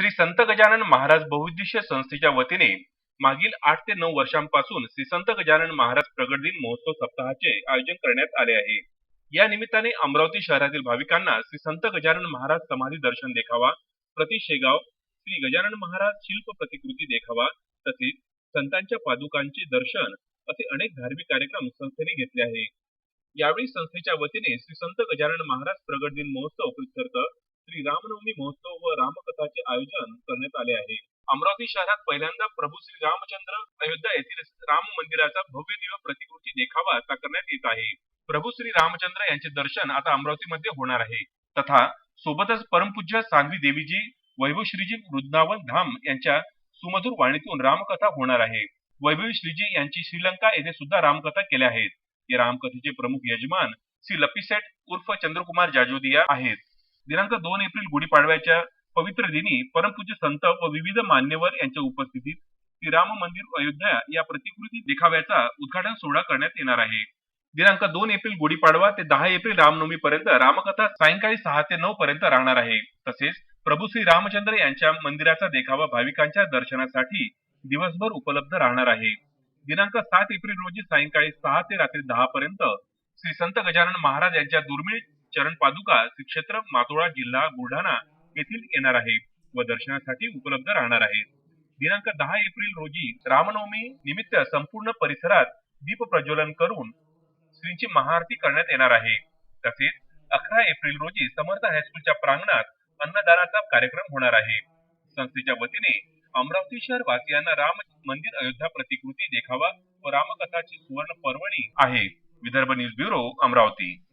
श्री संत गजानन महाराज बहुउद्देशीय संस्थेच्या वतीने मागील आठ ते नऊ वर्षांपासून श्री संत गजानन महाराज प्रगट दिन महोत्सव सप्ताहाचे आयोजन करण्यात आले आहे. या निमित्ताने अमरावती शहरातील भाविकांना श्री संत गजानन महाराज समाधी दर्शन देखावा प्रति शेगाव श्री गजानन महाराज शिल्प प्रतिकृती देखावा तसेच संतांच्या पादुकांचे दर्शन असे अनेक धार्मिक कार्यक्रम संस्थेने घेतले आहे. यावेळी संस्थेच्या वतीने श्री संत गजानन महाराज प्रगट दिन महोत्सव प्रित्यर्थ श्री रामनवमी महोत्सव व रामकथाचे आयोजन करण्यात आले आहे. अमरावती शहरात पहिल्यांदा प्रभू श्री रामचंद्र अयोध्या येथील राम मंदिराचा भव्य दिव्य प्रतिकृती देखावा करण्यात येत आहे. प्रभू श्री रामचंद्र यांचे दर्शन आता अमरावतीमध्ये होणार आहे. तथा सोबतच परमपूज्य सांगवी देवीजी वैभव श्रीजी वृंदावन धाम यांच्या सुमधुर वाणीतून रामकथा होणार आहे. वैभवी श्रीजी यांची श्रीलंका येथे सुद्धा रामकथा केल्या आहेत. या रामकथेचे प्रमुख यजमान श्री लपीसेठ उर्फ चंद्रकुमार जाजोदिया आहेत. दिनांक दोन एप्रिल गुढीपाडव्याच्या पवित्र दिनी परमपूज्य संत व विविध मान्यवर यांच्या उपस्थितीत श्री राम मंदिर अयोध्या या प्रतिकृती देखाव्याचा उद्घाटन सोहळा करण्यात येणार आहे. दिनांक दोन एप्रिल गुढीपाडवा ते दहा एप्रिल रामनवमी पर्यंत रामकथा सायंकाळी सहा ते नऊ पर्यंत राहणार आहे. तसेच प्रभू श्री रामचंद्र यांच्या मंदिराचा देखावा भाविकांच्या दर्शनासाठी दिवसभर उपलब्ध राहणार आहे. दिनांक सात एप्रिल रोजी सायंकाळी सहा ते रात्री दहा पर्यंत श्री संत गजानन महाराज यांच्या दुर्मिळ चरण पादुका श्री क्षेत्र मातोळा जिल्हा बुलढाणा येथील येणार आहे व दर्शनासाठी उपलब्ध राहणार आहे. दिनांक दहा एप्रिल रोजी रामनवमी निमित्त संपूर्ण परिसरात दीप प्रज्वलन करून श्रींची महाआरती करण्यात येणार आहे. तसेच अकरा एप्रिल रोजी समर्थ हायस्कूलच्या प्रांगणात अन्नदानाचा कार्यक्रम होणार आहे. संस्थेच्या वतीने अमरावती शहर वासियांना राम मंदिर अयोध्या प्रतिकृती देखावा व रामकथाची सुवर्ण पर्वणी आहे. Vidarbha news bureau Amravati.